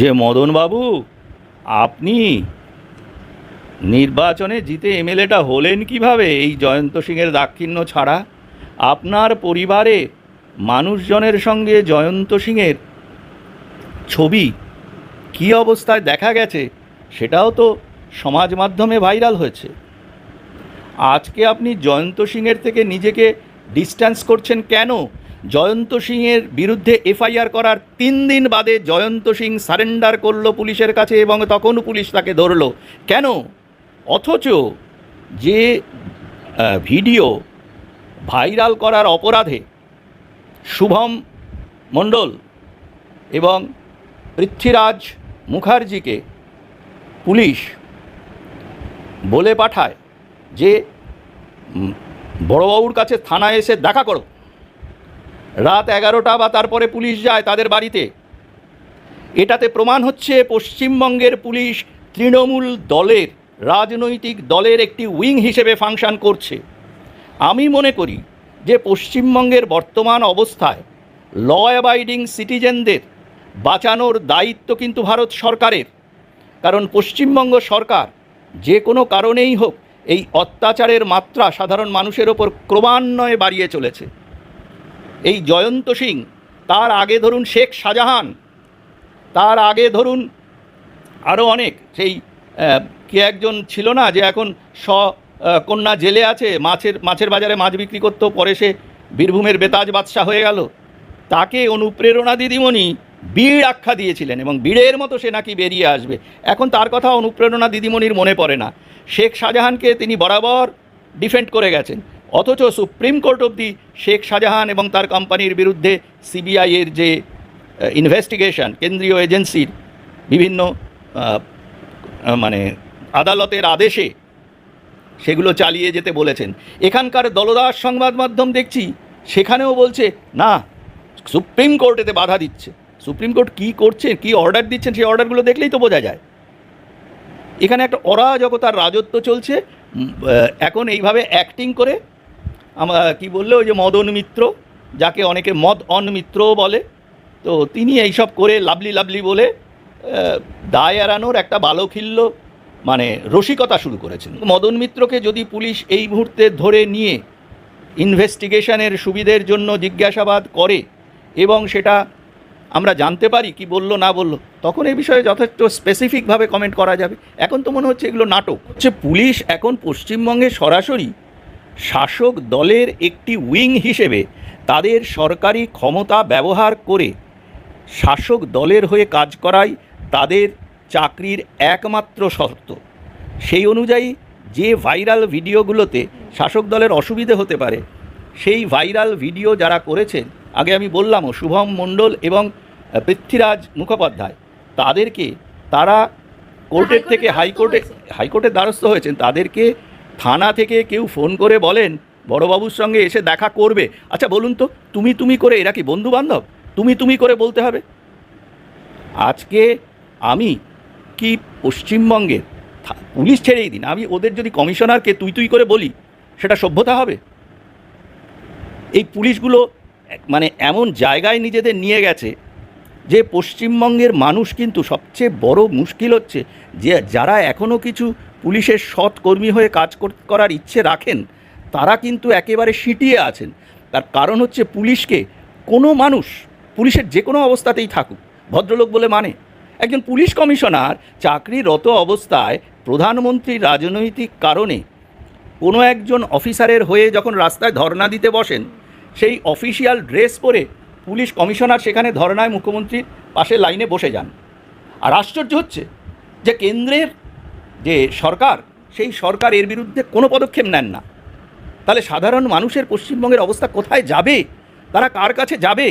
যে মদনবাবু, আপনি নির্বাচনে জিতে এমএলএটা হলেন কীভাবে এই জয়ন্ত সিংয়ের দাক্ষিণ্য ছাড়া? আপনার পরিবারে মানুষজনের সঙ্গে জয়ন্ত সিংয়ের ছবি কী অবস্থায় দেখা গেছে সেটাও তো সমাজ মাধ্যমে ভাইরাল হয়েছে। আজকে আপনি জয়ন্ত সিংয়ের থেকে নিজেকে ডিস্ট্যান্স করছেন কেন? জয়ন্ত সিংয়ের বিরুদ্ধে এফআইআর করার তিন দিন বাদে জয়ন্ত সিং সারেন্ডার করল পুলিশের কাছে এবং তখন পুলিশ তাকে ধরলো। কেন? অথচ যে ভিডিও ভাইরাল করার অপরাধে শুভম মণ্ডল এবং পৃথ্বীরাজ মুখার্জিকে পুলিশ বলে পাঠায় যে বড়বাবুর কাছে থানায় এসে দেখা করো। রাত এগারোটা বা তারপরে পুলিশ যায় তাদের বাড়িতে। এটাতে প্রমাণ হচ্ছে পশ্চিমবঙ্গের পুলিশ তৃণমূল দলের, রাজনৈতিক দলের একটি উইং হিসেবে ফাংশন করছে। আমি মনে করি যে পশ্চিমবঙ্গের বর্তমান অবস্থায় ল অ্যাবাইডিং সিটিজেনদের বাঁচানোর দায়িত্ব কিন্তু ভারত সরকারের। কারণ পশ্চিমবঙ্গ সরকার যে কোনো কারণেই হোক এই অত্যাচারের মাত্রা সাধারণ মানুষের ওপর ক্রমান্বয়ে বাড়িয়ে চলেছে। এই জয়ন্ত সিং, তার আগে ধরুন শেখ শাহজাহান, তার আগে ধরুন আরও অনেক, সেই কে একজন ছিল না যে এখন স কন্যা জেলে আছে, মাছের মাছের বাজারে মাছ বিক্রি করতো, পরে সে বীরভূমের বেতাজ বাদশাহ হয়ে গেল। তাকে অনুপ্রেরণা দিদিমণি বীর আখ্যা দিয়েছিলেন এবং বীরের মতো সে নাকি বেরিয়ে আসবে। এখন তার কথা অনুপ্রেরণা দিদিমণির মনে পড়ে না। শেখ শাহজাহানকে তিনি বরাবর ডিফেন্ড করে গেছেন। অথচ সুপ্রিম কোর্ট অবধি শেখ শাহজাহান এবং তার কোম্পানির বিরুদ্ধে সিবিআইয়ের যে ইনভেস্টিগেশন কেন্দ্রীয় এজেন্সির বিভিন্ন মানে আদালতের আদেশে সেগুলো চালিয়ে যেতে বলেছেন। এখানকার দলদাস সংবাদ মাধ্যম দেখছি, সেখানেও বলছে, না, সুপ্রিম কোর্ট এতে বাধা দিচ্ছে। সুপ্রিম কোর্ট কী করছেন কী অর্ডার দিচ্ছেন, সেই অর্ডারগুলো দেখলেই তো বোঝা যায়। এখানে একটা অরাজকতার রাজত্ব চলছে। এখন এইভাবে অ্যাক্টিং করে কি বলল ওই যে মদন মিত্র, যাকে অনেকে মদ অন মিত্রও বলে। তো তিনি এইসব করে লাভলি লাভলি বলে দায় এড়ানোর একটা বালখিল্য মানে রসিকতা শুরু করেছেন। মদন মিত্রকে যদি পুলিশ এই মুহূর্তে ধরে নিয়ে ইনভেস্টিগেশনের সুবিধের জন্য জিজ্ঞাসাবাদ করে এবং সেটা আমরা জানতে পারি, কি বলল, না বলল, তখন এই বিষয়ে যথেষ্ট স্পেসিফিকভাবে কমেন্ট করা যাবে। এখন তো মনে হচ্ছে এগুলো নাটক। হচ্ছে পুলিশ এখন পশ্চিমবঙ্গে সরাসরি শাসক দলের একটি উইং হিসেবে তাদের সরকারি ক্ষমতা ব্যবহার করে শাসক দলের হয়ে কাজ করাই তাদের চাকরির একমাত্র শর্ত। সেই অনুযায়ী যে ভাইরাল ভিডিওগুলোতে শাসক দলের অসুবিধে হতে পারে সেই ভাইরাল ভিডিও যারা করেছেন আগে আমি বললামও শুভম মণ্ডল এবং পৃথ্বীরাজ মুখোপাধ্যায় তাদেরকে তারা কোর্টের থেকে হাইকোর্টে হাইকোর্টের দ্বারস্থ হয়েছেন। তাদেরকে থানা থেকে কেউ ফোন করে বলেন, বড়বাবুর সঙ্গে এসে দেখা করবে। আচ্ছা বলুন তো, তুমি তুমি করে এরা কি বন্ধু বান্ধব? তুমি তুমি করে বলতে হবে। আজকে আমি কি পশ্চিমবঙ্গের পুলিশ ছেড়েই দিন, আমি ওদের যদি কমিশনারকে তুই তুই করে বলি, সেটা সভ্যতা হবে? এই পুলিশগুলো মানে এমন জায়গায় নিজেদের নিয়ে গেছে যে পশ্চিমবঙ্গের মানুষ কিন্তু সবচেয়ে বড় মুশকিল হচ্ছে যে, যারা এখনও কিছু পুলিশের সৎ কর্মী হয়ে কাজ কর- করার ইচ্ছে রাখেন, তারা কিন্তু একেবারে সিটিয়ে আছেন। তার কারণ হচ্ছে পুলিশকে কোনো মানুষ পুলিশের যে কোনো অবস্থাতেই থাকুক, ভদ্রলোক বলে মানে। একজন পুলিশ কমিশনার চাকরিরত অবস্থায় প্রধানমন্ত্রীর রাজনৈতিক কারণে কোনো একজন অফিসারের হয়ে যখন রাস্তায় ধর্না দিতে বসেন, সেই অফিসিয়াল ড্রেস পরে পুলিশ কমিশনার সেখানে ধর্নায় মুখ্যমন্ত্রীর পাশে লাইনে বসে যান। আর আশ্চর্য হচ্ছে যে কেন্দ্রের যে সরকার সেই সরকার এর বিরুদ্ধে কোনো পদক্ষেপ নেন না। তাহলে সাধারণ মানুষের পশ্চিমবঙ্গের অবস্থা কোথায় যাবে? তারা কার কাছে যাবে?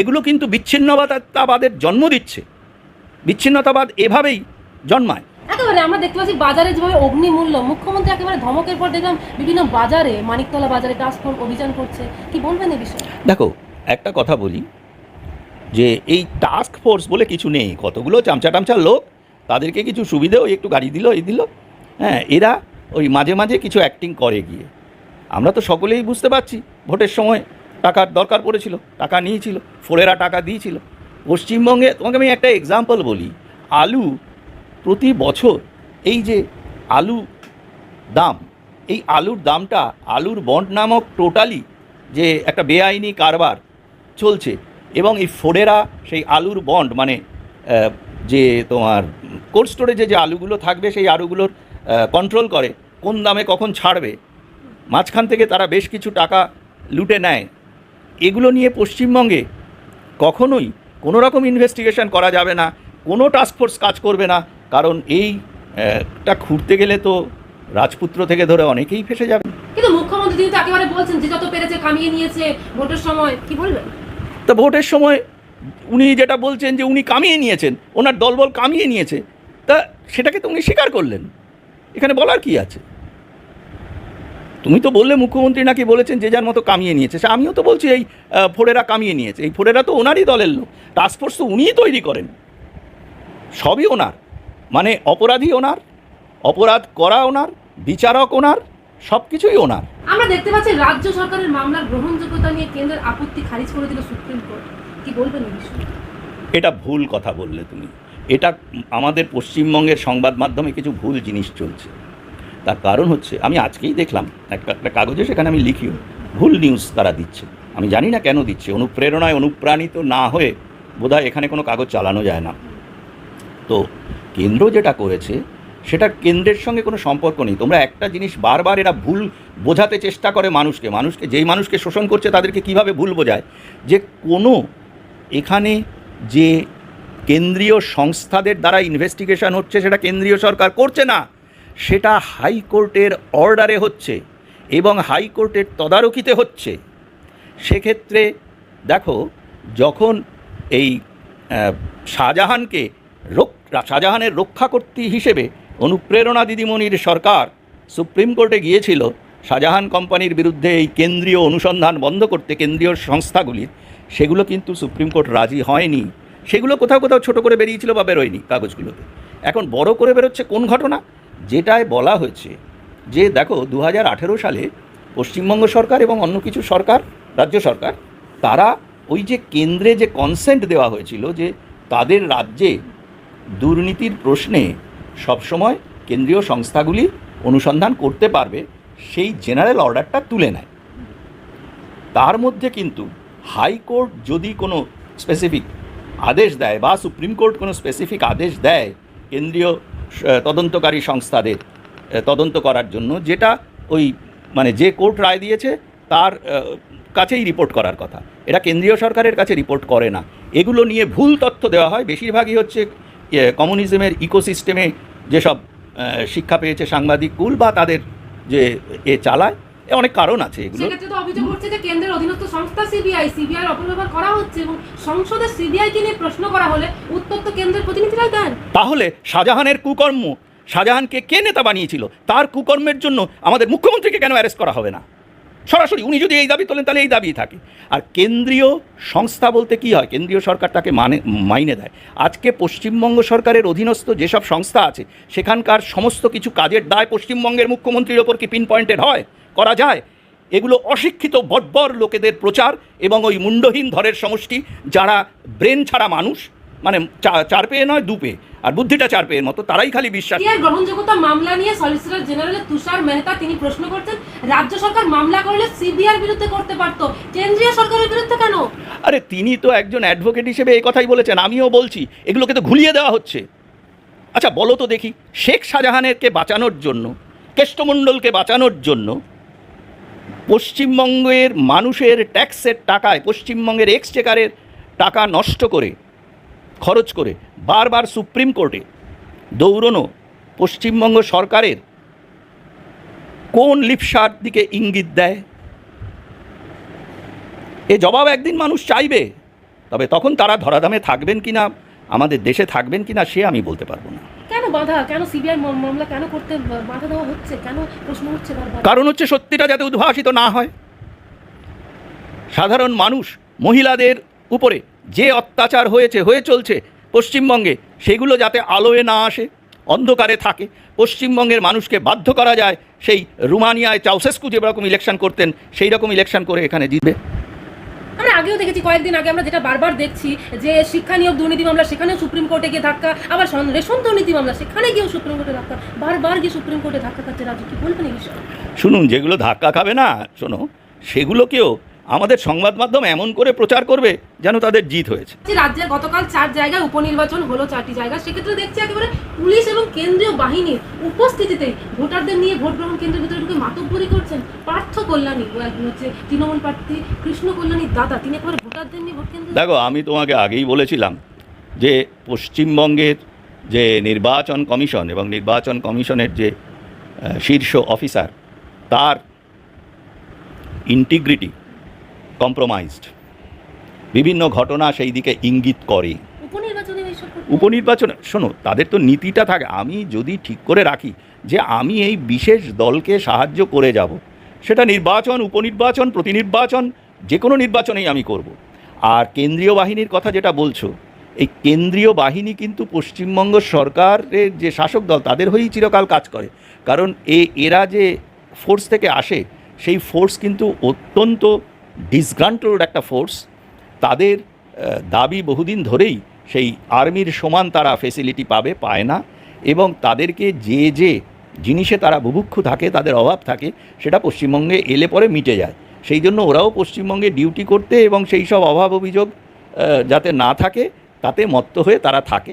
এগুলো কিন্তু বিচ্ছিন্নতাবাদের জন্ম দিচ্ছে। বিচ্ছিন্নতাবাদ এভাবেই জন্মায়। একেবারে আমরা দেখতে পাচ্ছি বাজারে যেভাবে অগ্নিমূল্য মুখ্যমন্ত্রী একেবারে ধমকের পর দেখলাম বিভিন্ন বাজারে মানিকতলা বাজারে ফোর্স অভিযান করছে। কি বলবেন এই বিষয়ে? দেখো একটা কথা বলি যে এই টাস্ক ফোর্স বলে কিছু নেই। কতগুলো চামচা টামচার লোক তাদেরকে কিছু সুবিধে ওই একটু গাড়ি দিল, এই দিল। হ্যাঁ এরা ওই মাঝে মাঝে কিছু অ্যাক্টিং করে গিয়ে। আমরা তো সকলেই বুঝতে পারছি, ভোটের সময় টাকার দরকার পড়েছিল, টাকা নিয়েছিল, ফোরেরা টাকা দিয়েছিল। পশ্চিমবঙ্গে তোমাকে আমি একটা এক্সাম্পল বলি, আলু প্রতি বছর এই যে আলু দাম, এই আলুর দামটা, আলুর বন্ড নামক টোটালি যে একটা বেআইনি কারবার চলছে এবং এই ফোরেরা সেই আলুর বন্ড মানে যে তোমার কোল্ড স্টোরেজে যে আলুগুলো থাকবে সেই আলুগুলোর কন্ট্রোল করে কোন দামে কখন ছাড়বে। মাঝখান থেকে তারা বেশ কিছু টাকা লুটে নেয়। এগুলো নিয়ে পশ্চিমবঙ্গে কখনোই কোনো রকম ইনভেস্টিগেশন করা যাবে না কোনো টাস্কফোর্স কাজ করবে না কারণ এই আহ, টা খুঁড়তে গেলে তো রাজপুত্র থেকে ধরে অনেকেই ফেসে যাবে। কিন্তু মুখ্যমন্ত্রী তিনি তো একেবারে বলছেন যে যত পেরেছে কামিয়ে নিয়েছে ভোটের সময় কি বলবেন? তো ভোটের সময় উনি যেটা বলছেন যে উনি কামিয়ে নিয়েছেন ওনার দলবল কামিয়ে নিয়েছে। তা সেটাকে তো উনি স্বীকার করলেন। এখানে বলার কি আছে? তুমি তো বললে মুখ্যমন্ত্রী নাকি বলেছেন যে যার মতো কামিয়ে নিয়েছে সে আমিও তো বলছি এই ফোরেরা কামিয়ে নিয়েছে। এই ফোরেরা তো ওনারই দলের লোক টাস্কফোর্স তো উনিই তৈরি করেন। সবই ওনার মানে অপরাধী ওনার অপরাধ করা ওনার বিচারক ওনার সব কিছুই ওনার। আমরা দেখতে পাচ্ছি রাজ্য সরকারের মামলার গ্রহণযোগ্যতা নিয়ে কেন্দ্রের আপত্তি খারিজ করে দিল সুপ্রিম কোর্ট। কি বলবেন এটা ভুল কথা বললে তুমি। এটা আমাদের পশ্চিমবঙ্গের সংবাদ মাধ্যমে কিছু ভুল জিনিস চলছে। তার কারণ হচ্ছে, আমি আজকেই দেখলাম, একটা একটা কাগজে সেখানে আমি লিখিও, ভুল নিউজ তারা দিচ্ছে। আমি জানি না কেন দিচ্ছে, অনুপ্রেরণায় অনুপ্রাণিত না হয়ে বোধহয় এখানে কোনো কাগজ চালানো যায় না। তো কেন্দ্র যেটা করেছে, সেটা কেন্দ্রের সঙ্গে কোনো সম্পর্ক নেই। তোমরা একটা জিনিস বারবার এরা ভুল বোঝাতে চেষ্টা করে মানুষকে মানুষকে, যেই মানুষকে শোষণ করছে তাদেরকে কীভাবে ভুল বোঝায়? যে কোনো এখানে যে কেন্দ্রীয় সংস্থাদের দ্বারা ইনভেস্টিগেশন হচ্ছে, সেটা কেন্দ্রীয় সরকার করছে না। সেটা হাইকোর্টের অর্ডারে হচ্ছে এবং হাইকোর্টের তদারকিতে হচ্ছে। সেক্ষেত্রে দেখো, যখন এই শাহজাহানকে শাহজাহানের রক্ষাকর্ত্রী হিসেবে অনুপ্রেরণা দিদিমণির সরকার সুপ্রিম কোর্টে গিয়েছিল, শাহজাহান কোম্পানির বিরুদ্ধে এই কেন্দ্রীয় অনুসন্ধান বন্ধ করতে, কেন্দ্রীয় সংস্থাগুলির, সেগুলো কিন্তু সুপ্রিম কোর্ট রাজি হয়নি। সেগুলো কোথাও কোথাও ছোট করে বেরিয়েছিল বা বেরোয়নি কাগজগুলোতে। এখন বড় করে বেরোচ্ছে কোন ঘটনা? যেটায় বলা হয়েছে যে, দেখো দু হাজার আঠেরো সালে পশ্চিমবঙ্গ সরকার এবং অন্য কিছু সরকার, রাজ্য সরকার, তারা ওই যে কেন্দ্রে যে কনসেন্ট দেওয়া হয়েছিল যে, তাদের রাজ্যে দুর্নীতির প্রশ্নে সবসময় কেন্দ্রীয় সংস্থাগুলি অনুসন্ধান করতে পারবে, সেই জেনারেল অর্ডারটা তুলে নেয়। তার মধ্যে কিন্তু হাইকোর্ট যদি কোনো স্পেসিফিক আদেশ দেয় বা সুপ্রিম কোর্ট কোনো স্পেসিফিক আদেশ দেয় কেন্দ্রীয় তদন্তকারী সংস্থাদের তদন্ত করার জন্য যেটা ওই মানে যে কোর্ট রায় দিয়েছে তার কাছেই রিপোর্ট করার কথা। এটা কেন্দ্রীয় সরকারের কাছে রিপোর্ট করে না। এগুলো নিয়ে ভুল তথ্য দেওয়া হয়। বেশিরভাগই হচ্ছে ইয়ে, কমিউনিজমের ইকোসিস্টেমে যেসব শিক্ষা পেয়েছে সাংবাদিক কুল বা তাদের যে এ চালায় অনেক কারণ আছে এগুলো সেক্ষেত্রে তো অভিযোগ উঠছে যে কেন্দ্রের অধীনস্থ সংস্থা সিবিআই সিবিআই অপব্যবহার করা হচ্ছে এবং সংসদে সিবিআই কে নিয়ে প্রশ্ন করা হলে উত্তর তো কেন্দ্রের প্রতিনিধিরাই দেন তাহলে শাহজাহানের কুকর্ম শাহজাহানকে কে নেতা বানিয়েছিল? তার কুকর্মের জন্য আমাদের মুখ্যমন্ত্রীকে কেন অ্যারেস্ট করা হবে না? সরাসরি উনি যদি এই দাবি তোলেন তাহলে এই দাবি থাকে। আর কেন্দ্রীয় সংস্থা বলতে কি হয়? কেন্দ্রীয় সরকার তাকে মানে মাইনে দেয়। আজকে পশ্চিমবঙ্গ সরকারের অধীনস্থ যেসব সংস্থা আছে সেখানকার সমস্ত কিছু কাজের দায় পশ্চিমবঙ্গের মুখ্যমন্ত্রীর ওপর কি পিন পয়েন্টেড হয়? করা যায়। এগুলো অশিক্ষিত বর্বর লোকেদের প্রচার এবং ওই মুন্ডহীন ধরের সমষ্টি যারা ব্রেন ছাড়া মানুষ মানে চার পেয়ে নয় দু পেয়ে। আর বুদ্ধিটা চার পেয়ের মতো তারাই খালি বিশ্বাস গ্রহণযোগ্যতা মামলা নিয়ে সলিসিটর জেনারেল তুষার মেহতা তিনি প্রশ্ন করছেন রাজ্য সরকার মামলা করলে সিবিআই বিরুদ্ধে করতে পারতো কেন্দ্রীয় সরকারের বিরুদ্ধে কেন? আরে তিনি তো একজন অ্যাডভোকেট হিসেবে এই কথাই বলেছেন আমিও বলছি এগুলোকে তো ঘুলিয়ে দেওয়া হচ্ছে। আচ্ছা বলো তো দেখি শেখ শাহজাহানেরকে বাঁচানোর জন্য কেষ্টমণ্ডলকে বাঁচানোর জন্য পশ্চিমবঙ্গের মানুষের ট্যাক্সের টাকায়, পশ্চিমবঙ্গের এক্সচেকারের টাকা নষ্ট করে, খরচ করে, বারবার সুপ্রিম কোর্টে দৌড়নো পশ্চিমবঙ্গ সরকারের কোন লিপসার দিকে ইঙ্গিত দেয়? এ জবাব একদিন মানুষ চাইবে, তবে তখন তারা ধরাধামে থাকবেন কি না আমাদের দেশে থাকবেন কি না সে আমি বলতে পারব না। বাধা? কেন সিবিআই মামলা কেন করতে বাধা দেওয়া হচ্ছে? কেন প্রশ্ন হচ্ছে কারণ হচ্ছে সত্যিটা যাতে উদ্ভাসিত না হয়। সাধারণ মানুষ, মহিলাদের উপরে যে অত্যাচার হয়েছে, হয়ে চলছে পশ্চিমবঙ্গে, সেগুলো যাতে আলোয় না আসে, অন্ধকারে থাকে, পশ্চিমবঙ্গের মানুষকে বাধ্য করা যায় সেই রুমানিয়ায় চাউসেস্কু যেরকম ইলেকশন করতেন সেই রকম ইলেকশন করে এখানে জিতবে। আমরা আগেও দেখেছি, কয়েকদিন আগে আমরা যেটা বারবার দেখছি যে শিক্ষা নিয়োগ দুর্নীতি মামলা, সেখানেও সুপ্রিম কোর্টে গিয়ে ধাক্কা, আবার রেশন দুর্নীতি মামলা, সেখানে গিয়েও সুপ্রিম কোর্টে ধাক্কা, বারবার গিয়ে সুপ্রিম কোর্টে ধাক্কা খাচ্ছে রাজ্য, কি বলবেন এই বিষয়ে? শুনুন, যেগুলো ধাক্কা খাবে না, শোনো, সেগুলোকেও আমাদের সংবাদ মাধ্যম এমন করে প্রচার করবে যেন তাদের জিত হয়েছে। যে রাজ্যের গতকাল চার জায়গায় উপনির্বাচন হলো চারটি জায়গা সেক্ষেত্রে দেখছি একেবারে পুলিশ এবং কেন্দ্রীয় বাহিনীর উপস্থিতিতে ভোটারদের নিয়ে ভোট গ্রহণ কেন্দ্রের ভিতরে ঢুকে মাতব্বরি করছেন। পার্থ কল্যাণী একজন হচ্ছে তৃণমূল প্রার্থী কৃষ্ণ কল্যাণীর দাদা তিনি একেবারে ভোটারদের নিয়ে ভোট কেন্দ্রে দেখো আমি তোমাকে আগেই বলেছিলাম যে পশ্চিমবঙ্গের যে নির্বাচন কমিশন এবং নির্বাচন কমিশনের যে শীর্ষ অফিসার তার ইন্টিগ্রিটি কম্প্রোমাইজড বিভিন্ন ঘটনা সেই দিকে ইঙ্গিত করে। উপনির্বাচনে শোনো তাদের তো নীতিটা থাকে। আমি যদি ঠিক করে রাখি যে আমি এই বিশেষ দলকে সাহায্য করে যাব সেটা নির্বাচন উপনির্বাচন প্রতিনির্বাচন যে কোনো নির্বাচনেই আমি করব। আর কেন্দ্রীয় বাহিনীর কথা যেটা বলছো এই কেন্দ্রীয় বাহিনী কিন্তু পশ্চিমবঙ্গ সরকারের যে শাসক দল তাদের হয়েই চিরকাল কাজ করে। কারণ এ এরা যে ফোর্স থেকে আসে সেই ফোর্স কিন্তু অত্যন্ত ডিসগ্রান্টড একটা ফোর্স তাদের দাবি বহুদিন ধরেই সেই আর্মির সমান তারা ফেসিলিটি পাবে, পায় না এবং তাদেরকে যে যে জিনিসে তারা বুভুক্ষু থাকে, তাদের অভাব থাকে, সেটা পশ্চিমবঙ্গে এলে পরে মিটে যায়। সেই জন্য ওরাও পশ্চিমবঙ্গে ডিউটি করতে এবং সেই সব অভাব অভিযোগ যাতে না থাকে, তাতে মত্ত হয়ে তারা থাকে।